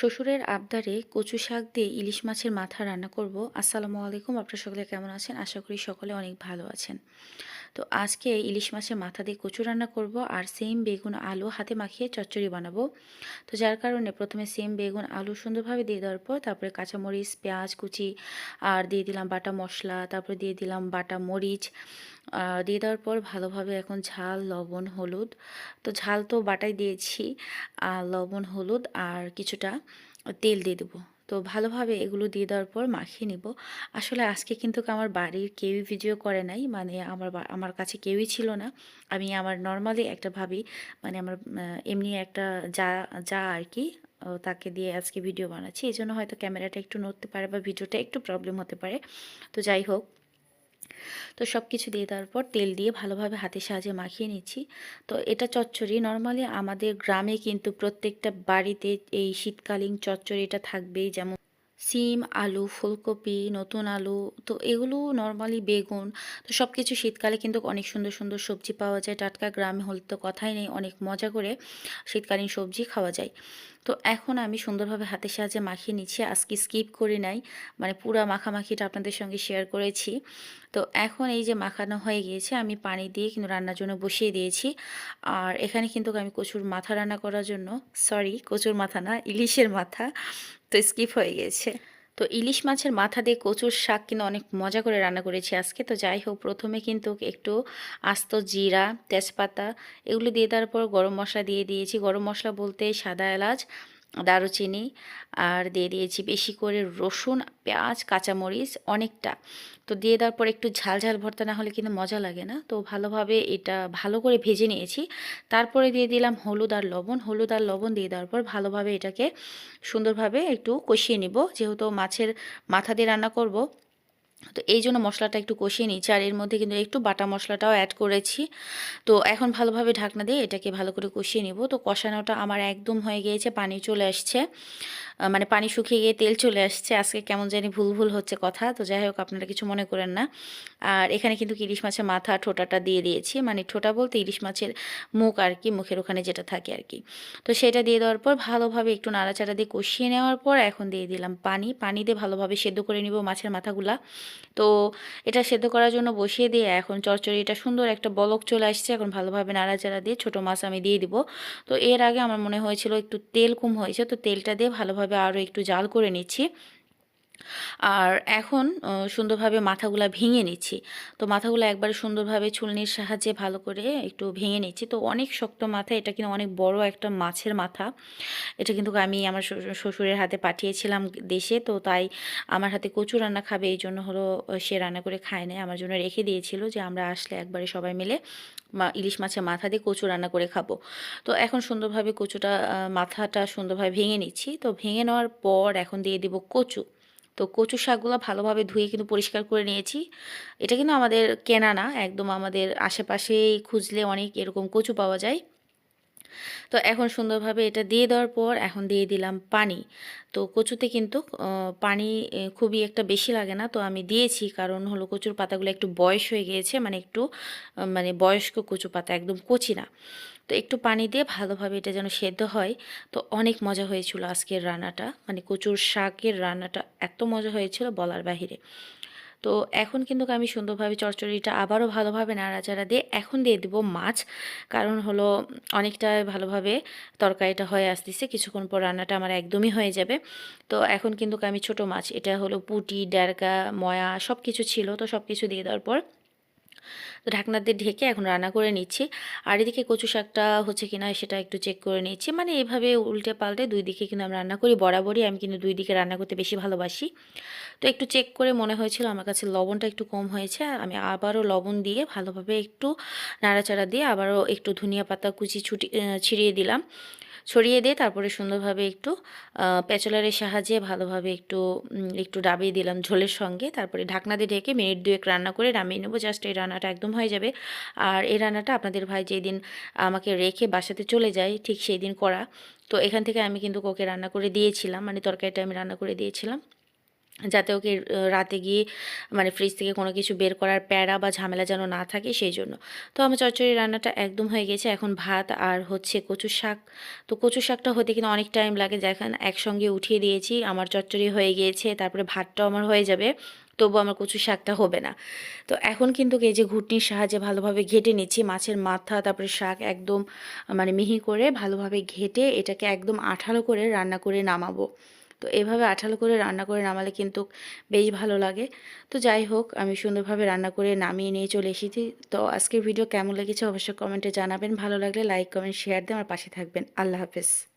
শ্বশুরের আবদারে কচু শাক দিয়ে ইলিশ মাছের মাথা রান্না করব। আসসালামু আলাইকুম, আপনারা সকলে কেমন আছেন? আশা করি সকলে অনেক ভালো আছেন। তো আজকে ইলিশ মাছের মাথা দিয়ে কচু রান্না করব আর সেম বেগুন আলু হাতে মাখিয়ে চচ্চড়ি বানাবো। তো যার কারণে প্রথমে সেম বেগুন আলু সুন্দরভাবে দিয়ে দেওয়ার পর তারপরে কাঁচামরিচ, পেঁয়াজ কুচি আর দিয়ে দিলাম বাটা মশলা, তারপরে দিয়ে দিলাম বাটা মরিচ দিয়ে দেওয়ার পর ভালোভাবে এখন ঝাল, লবণ, হলুদ। তো ঝাল তো বাটাই দিয়েছি আর লবণ, হলুদ আর কিছুটা তেল দিয়ে দেবো। তো ভালোভাবে এগুলো দিয়ে দেওয়ার পর মাখিয়ে নিব। আসলে আজকে কিন্তু আমার বাড়ির কেউই ভিডিও করে নাই মানে আমার আমার কাছে কেউই ছিল না। আমি আমার নর্মালি একটা ভাবি মানে আমার এমনি একটা যা যা আর কি তাকে দিয়ে আজকে ভিডিও বানাচ্ছি। এই জন্য হয়তো ক্যামেরাটা একটু নড়তে পারে বা ভিডিওটা একটু প্রবলেম হতে পারে। তো যাই হোক তো সব কিছু দিয়ে দেওয়ার পর তেল দিয়ে ভালোভাবে হাতে সাহায্যে মাখিয়ে নিচ্ছি। তো এটা চচ্চড়ি। নর্মালি আমাদের গ্রামে কিন্তু প্রত্যেকটা বাড়িতে এই শীতকালীন চচ্চড়িটা থাকবেই। যেমন সিম, আলু, ফুলকপি, নতুন আলু, তো এগুলো নর্মালি বেগুন, তো সব কিছু শীতকালে কিন্তু অনেক সুন্দর সুন্দর সবজি পাওয়া যায়। টাটকা গ্রামে হলে তো কথাই নেই, অনেক মজা করে শীতকালীন সবজি খাওয়া যায়। তো এখন আমি সুন্দরভাবে হাতের সাহায্যে মাখিয়ে নিচ্ছি, আজকে স্কিপ করি নাই মানে পুরা মাখামাখিটা আপনাদের সঙ্গে শেয়ার করেছি। তো এখন এই যে মাখানো হয়ে গিয়েছে, আমি পানি দিয়ে কিন্তু রান্নার জন্য বসিয়ে দিয়েছি। আর এখানে কিন্তু আমি কচুর মাথা রান্না করার জন্য সরি কচুর মাথা না, ইলিশের মাথা তো স্কিপ হয়ে গেছে। তো ইলিশ মাছের মাথা দিয়ে কচুর শাক কিন্তু অনেক মজা করে রান্না করেছি আজকে। তো যাই হোক, প্রথমে কিন্তু একটু আস্ত জিরা, তেজপাতা এগুলো দিয়ে তারপর পর গরম মশলা দিয়ে দিয়েছি। গরম মশলা বলতে সাদা এলাচ দারুচিনি আর দিয়ে দিয়েছি বেশি করে রসুন, পেঁয়াজ, কাঁচামরিচ অনেকটা। তো দিয়ে দেওয়ার পর একটু ঝাল ঝাল ভর্তা না হলে কিন্তু মজা লাগে না। তো ভালোভাবে এটা ভালো করে ভেজে নিয়েছি। তারপরে দিয়ে দিলাম হলুদ আর লবণ। হলুদ আর লবণ দিয়ে দেওয়ার পর ভালোভাবে এটাকে সুন্দরভাবে একটু কষিয়ে নিব। যেহেতু মাছের মাথা দিয়ে রান্না করব তো এই জন্য মশলাটা একটু কষিয়ে নিচ্ছি। আর এর মধ্যে কিন্তু একটু বাটা মশলাটাও অ্যাড করেছি। তো এখন ভালোভাবে ঢাকনা দিয়ে এটাকে ভালো করে কষিয়ে নিব। তো কষানোটা আমার একদম হয়ে গিয়েছে, পানি চলে আসছে। মানে পানি শুকিয়ে গিয়ে তেল চলে আসছে। আজকে কেমন জানি ভুল ভুল হচ্ছে কথা, তো যাই হোক আপনারা কিছু মনে করেন না। আর এখানে কিন্তু ইলিশ মাছের মাথা ঠোঁটাটা দিয়ে দিয়েছি মানে ঠোঁটা বলতে ইলিশ মাছের মুখ আর কি, মুখের ওখানে যেটা থাকে আর কি। তো সেটা দিয়ে দেওয়ার পর ভালোভাবে একটু নাড়াচাড়া দিয়ে কষিয়ে নেওয়ার পর এখন দিয়ে দিলাম পানি। পানি দিয়ে ভালোভাবে সেদ্ধ করে নিব মাছের মাথাগুলা। তো এটা সেদ্ধ করার জন্য বসিয়ে দিয়ে এখন চরচড়িটা সুন্দর একটা বলক চলে আসছে, এখন ভালোভাবে নাড়াচাড়া দিয়ে ছোটো মাছ আমি দিয়ে দিব। তো এর আগে আমার মনে হয়েছিল একটু তেল কম হয়েছে, তো তেলটা দিয়ে ভালোভাবে আরও একটু জাল করে নিচ্ছি। আর এখন সুন্দরভাবে মাথাগুলো ভেঙে নিচ্ছি। তো মাথাগুলো একবারে সুন্দরভাবে চুলনির সাহায্যে ভালো করে একটু ভেঙে নিচ্ছি। তো অনেক শক্ত মাথা, এটা কিন্তু অনেক বড় একটা মাছের মাথা। এটা কিন্তু আমি আমার শ্বশুরের হাতে পাঠিয়েছিলাম দেশে। তো তাই আমার হাতে কচু রান্না খাবে, এই জন্য হলো সে রান্না করে খায় না আমার জন্য রেখে দিয়েছিল যে আমরা আসলে একবারে সবাই মিলে ইলিশ মাছের মাথা দিয়ে কচু রান্না করে খাব। তো এখন সুন্দরভাবে কচুটা মাথাটা সুন্দরভাবে ভেঙে নিচ্ছি। তো ভেঙে নেওয়ার পর এখন দিয়ে দিব কচু। তো কচু শাকগুলো ভালোভাবে ধুয়ে কিন্তু পরিষ্কার করে নিয়েছি। এটা কিন্তু আমাদের কেনা না, একদম আমাদের আশেপাশেই খুঁজলে অনেক এরকম কচু পাওয়া যায়। তো এখন সুন্দরভাবে এটা দিয়ে দেওয়ার পর এখন দিয়ে দিলাম পানি। তো কচুতে কিন্তু পানি খুবই একটা বেশি লাগে না। তো আমি দিয়েছি কারণ হলো কচুর পাতাগুলো একটু বয়স হয়ে গিয়েছে মানে একটু মানে বয়স্ক কচু পাতা, একদম কচি না। তো একটু পানি দিয়ে ভালোভাবে এটা যেন সেদ্ধ হয়। তো অনেক মজা হয়েছিল আজকের রান্নাটা। মানে কচুর শাকের রান্নাটা এত মজা হয়েছিল বলার বাহিরে। তো এখন কিন্তু আমি সুন্দরভাবে চচ্চড়িটা আবারও ভালোভাবে নাড়াচাড়া দিয়ে এখন দিয়ে দেবো মাছ। কারণ হলো অনেকটা ভালোভাবে তরকারিটা হয়ে আসতেছে। কিছুক্ষণ পর রান্নাটা আমার একদমই হয়ে যাবে। তো এখন কিন্তু আমি ছোট মাছ, এটা হলো পুটি ড্যারকা ময়া সব কিছু ছিল। তো সব কিছু দিয়ে দেওয়ার পর তো ঢাকনা দিয়ে ঢেকে এখন রান্না করে নিচ্ছি। আর এদিকে কচু শাকটা হচ্ছে কিনা সেটা একটু চেক করে নিচ্ছি। মানে এভাবে উল্টে পাল্টে দুই দিকে কিন্তু আমি রান্না করি, বরাবরই আমি কিন্তু দুই দিকে রান্না করতে বেশি ভালোবাসি। তো একটু চেক করে মনে হয়েছিল আমার কাছে লবণটা একটু কম হয়েছে, আমি আবারও লবণ দিয়ে ভালোভাবে একটু নাড়াচাড়া দিয়ে আবারও একটু ধনিয়া পাতা কুচি ছুটি ছিঁড়িয়ে দিলাম। ছড়িয়ে দিয়ে তারপরে সুন্দরভাবে একটু প্যাচলারের সাহায্যে ভালোভাবে একটু একটু ডাবিয়ে দিলাম ঝোলের সঙ্গে। তারপরে ঢাকনা দিয়ে ঢেকে মিনিট দুয়েক রান্না করে নামিয়ে নেব। জাস্ট এই রান্নাটা একদম হয়ে যাবে। আর এই রান্নাটা আপনাদের ভাই যেই দিন আমাকে রেখে বাসাতে চলে যায়, ঠিক সেই দিন করা। তো এখান থেকে আমি কিন্তু কোকে রান্না করে দিয়েছিলাম মানে তরকারিটা আমি রান্না করে দিয়েছিলাম। যাতে ওকে রাতে গিয়ে মানে ফ্রিজ থেকে কোনো কিছু বের করার প্যারা বা ঝামেলা যেন না থাকে সেই জন্য। তো আমার চচ্চড়ি রান্নাটা একদম হয়ে গেছে। এখন ভাত আর হচ্ছে কচু শাক। তো কচু শাকটা হতে কিন্তু অনেক টাইম লাগে। দেখেন, একসঙ্গে উঠিয়ে দিয়েছি, আমার চচ্চড়ি হয়ে গিয়েছে, তারপরে ভাতটাও আমার হয়ে যাবে তবু আমার কচু শাকটা হবে না। তো এখন কিন্তু এই যে ঘুটনির সাহায্যে ভালোভাবে ঘেটে নিচ্ছি, মাছের মাথা, তারপরে শাক একদম মানে মিহি করে ভালোভাবে ঘেটে এটাকে একদম আঠালো করে রান্না করে নামাবো। তো এভাবে আঠালো করে রান্না করে নামালে কিন্তু বেশ ভালো লাগে। তো যাই হোক, আমি সুন্দরভাবে রান্না করে নামিয়ে নিয়ে চলে এসেছি। তো আজকের ভিডিও কেমন লেগেছে অবশ্যই কমেন্টে জানাবেন। ভালো লাগলে লাইক, কমেন্ট, শেয়ার দিয়ে আমার পাশে থাকবেন। আল্লাহ হাফেজ।